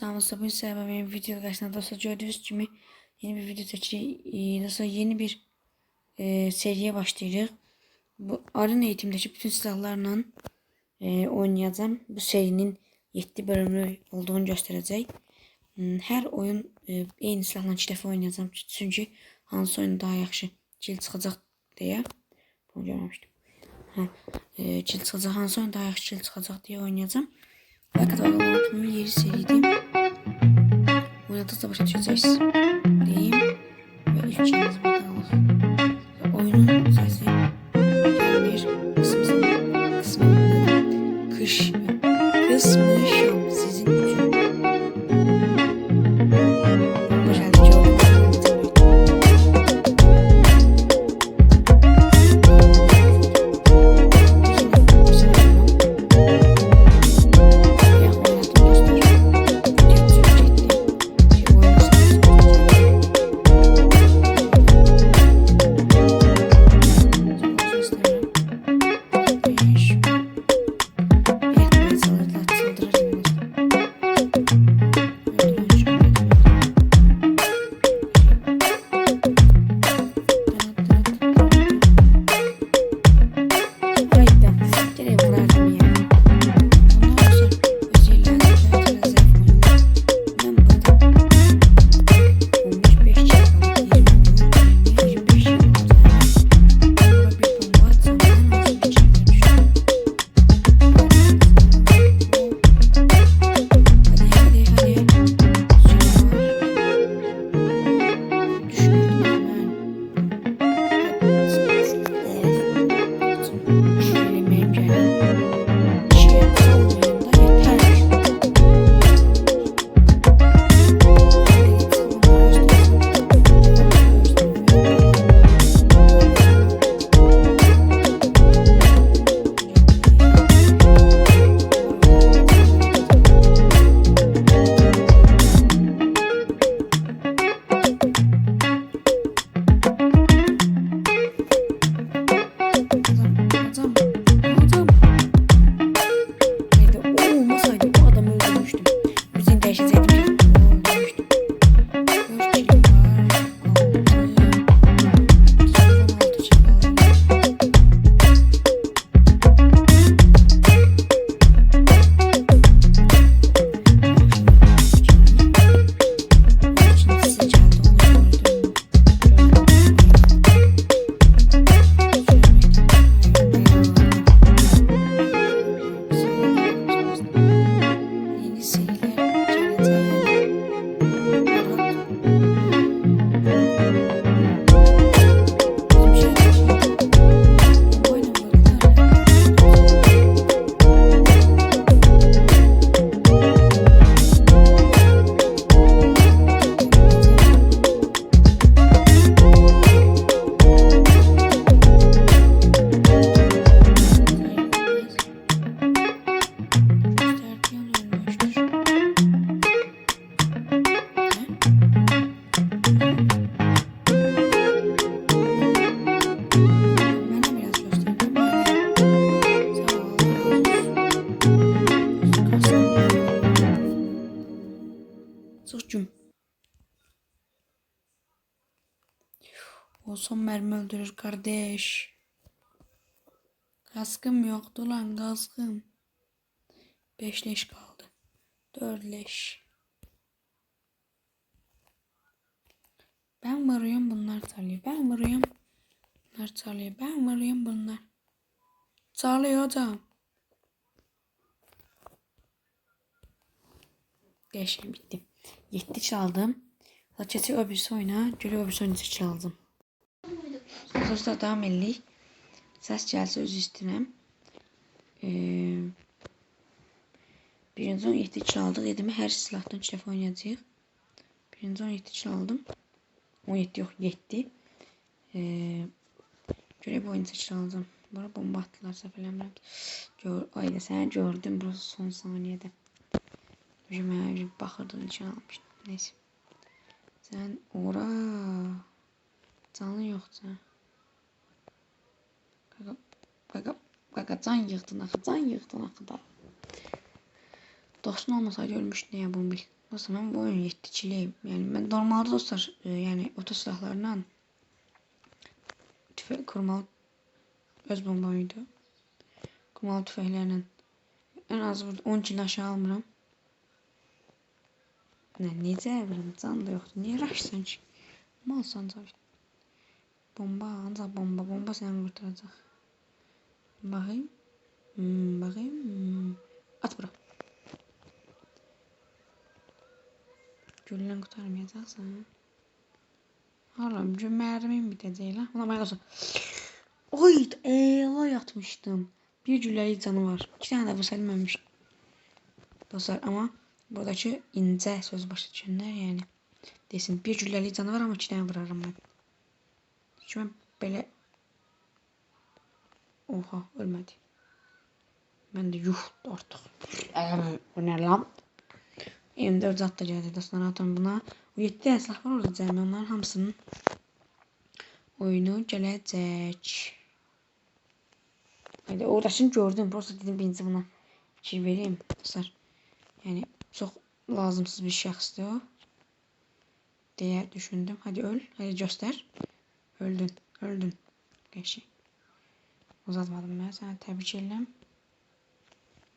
Sağolun bu sefer benim video karşısında dostlar gördüğünüz gibi yeni bir video seçeceğiz. Dostlar yeni bir e, seriye başlayacağız. Bu arena eğitimdeki bütün silahlarla e, oynayacağım. Bu serinin 7 bölümü olduğunu gösterəcək. Hmm, Hər oyun e, eyni silahla 2 dəfə oynayacağım. Çünki hansı oyun daha yaxşı kill çıxacaq deyə. Bunu görməmişdim. Hə, e, kill çıxacaq, hansı oyun daha yaxşı kill çıxacaq deyə oynayacağım. Fakat onu unutmayın yeri seriydim. Burada da savaşa çözeriz. Deyim. Ve üç çeyiz buradan olur. Oyunun sesini O son mermi öldürür kardeş. Kaskım yoktu lan kaskım. Beş leş kaldı. Dört leş. Ben varıyorum bunlar çalıyor. Ben varıyorum. Bunlar çalıyor. Ben varıyorum bunlar. Çalıyor hocam. Geçen bitti. Yetti çaldım. Saçeti öbürsü oyna. Göre öbürsü oyunu çaldım. Dostlar devam ellik. Ses gelse öz istəyirəm. Ee, birinci 17 çaldıq. Dedim hər silahdan 2 dəfə oynayacağıq. Birinci 17 çaldım. 17 yox 7. Ee, göre bu oyunu çaldım. Bura bomba attılar səhv eləmirəm. Gör, ayda səni gördüm burası son saniyədə. Mənə baxırdın için almışdım. Neyse. Sen ora canın yoksa. Kaka, kaka, kaka can yıktın axı, can yıktın axı da. Dostun olmasaydı ölmüştü ya bunu bil. Dostum ben bu oyun yetkiçiliyim. Yani ben normalde dostlar e, yani oto silahlarla tüfek kurmalı öz bombamıydı. Kurmalı tüfeklerle en az burada 10 kilo aşağı almıram. Ne necə vurum can da yoxdur. Niyə raşsan ki? Malsan tabii. Bomba ancaq bomba bomba səni qurtaracaq. Bakayım. Hmm. At bura. Güllə qurtarmayacaqsan. Haram, mərmim bitəcək lan. Ona mənə olsun. Oy, ela yatmışdım. Bir gülləlik canı var. İki tane de vursabilmemiş. Dostlar ama buradaki ince söz başa düşenler yani. Desin bir gülləlik canı var ama iki tane vurarım ben. Çünkü ben böyle Oha ölmedi. Ben de yuh artık. Eee, bu ne lan? M4 zat da geldi dostlar atıyorum buna. O 7 tane silah var orada cəmi onların hamısının oyunu gələcək. Haydi oradakini gördüm. Prosta dedim birinci buna fikir vereyim dostlar. Yani çok lazımsız bir şəxsdir o. Deyə düşündüm. Hadi öl. Hadi göster. Öldün. Öldün. Geçin. Uzatmadım ben. Sana tebrik ederim.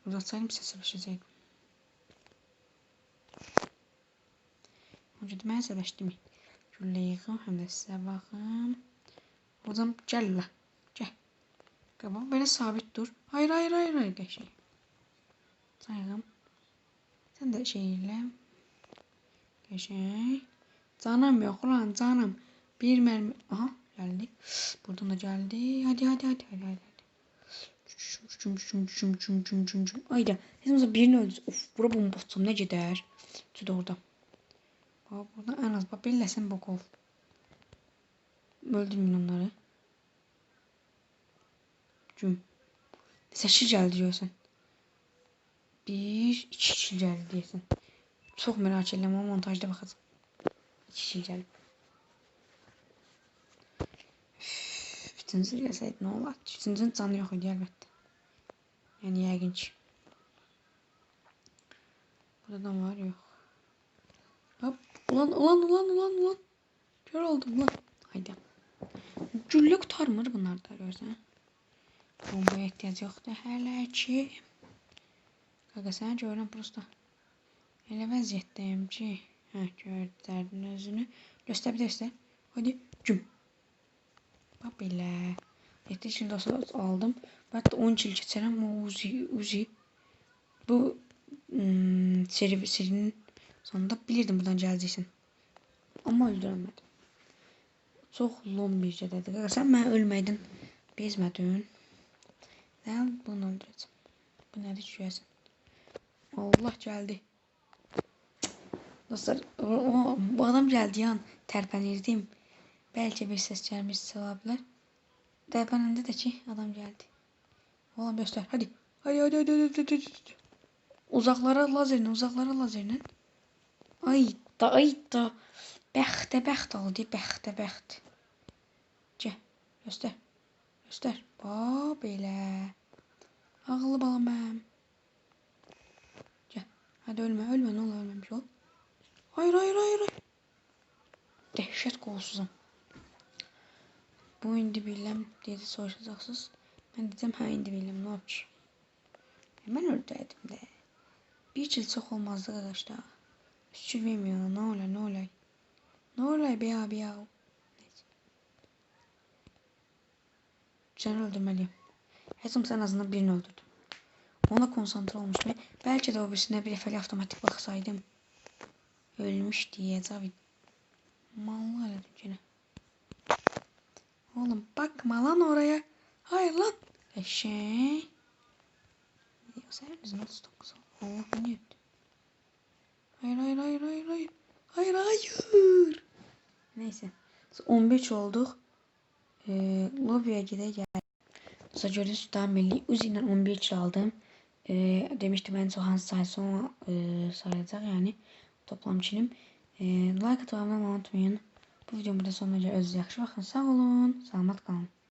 Uzatsaydım düşecektim. Vücudu mən səbəşdim. Güllə yığım, həm də sizə baxım. Hocam gəl la. Gəl. Qabaq belə sabit dur. Hayır, hayır, hayır, hayır, qəşəng. Sayğım. Sən də şey elə. Qəşəng. Canım yox ulan, canım. Bir mərmi. Aha, geldi. Buradan da geldi. Hadi, hadi, hadi, hadi, hadi. Cum cum cum cum cum cum cum. Ayda. Hesabımızda birini öldürdü. Of, bura bomba atsam ne gider? Tüde orada. Bak burada en az bak birleşsen bok ol. Öldürmeyin onları. Cum. Seçi geldi diyorsun. Bir, iki geldi diyorsun. Çok merak ettim ama montajda bakacağım. İki kişi geldi. Üçüncü gelseydi ne olur? Üçüncünün canı yok idi elbette. Yani yəqin ki. Burada var yok. Hop. Ulan ulan ulan ulan ulan. Kör oldum lan. Haydi. Güllə qutarmır bunlar da görsən. Bombaya ehtiyac yoxdur hələ ki. Qaqa səni görürəm prosta. Elə vəziyyətdəyim ki. Hə, gördürdün özünü. Göstər bir də göstər. Hadi güm. Bax belə. 7 kil aldım. Hatta 10 kil geçerim o Uzi, Uzi. Bu hmm, seri, serinin sonunda bilirdim buradan geleceksin. Ama öldüremedim. Çok lom bir şey dedi. Sen ben ölmedin. Bezmedin. Ben bunu öldüreceğim. Bu ne düşüyorsun? Allah geldi. Dostlar o, o, bu adam geldi yan terpenirdim. Belki bir ses gelmiş olabilir. Terpeninde de ki adam geldi. Oğlum göster hadi. Hadi hadi hadi hadi hadi. hadi. Uzaklara lazerle uzaklara lazerle. Ay da ay da. Bəxtə bəxt oldu, bəxtə bəxt. Gəl, göstər. Göstər. Bax belə. Ağıllı balam mənim. Gəl. Hadi ölmə, ölmə, nə olar ölməmiş ol. Hayır, hayır, hayır. Dəhşət qolsuzam. Bu indi biləm dedi soruşacaqsınız. Mən dedim hə indi biləm nə olmuş. Mən öldürdüm də. Bir il çox olmazdı arkadaşlar. Üç vermiyor ne olar ne olar. Ne oluyor be abi ya? Seni öldürmeliyim. Hesam sen azından birini öldürdüm. Ona konsantre olmuş ve belki de o birisine bir efeli otomatik baksaydım. Ölmüş diye tabi. Mallı öyle gene. Oğlum bakma lan oraya. Hayır lan. Eşeği. Sen bizim 39 Allah niye? Hayır hayır hayır hayır hayır. Hayır hayır. Neyse. 15 olduk. Ee, lobiye gide gel. Gördüğünüz daha milli Uzi'den 11 çaldım. Ee, demiştim en son hans say sonra e, sayacak yani. Toplam çilim. Ee, like atmayı unutmayın. Bu videomu da sonuna kadar öz yaxşı baxın. Sağ olun. Salamat qalın.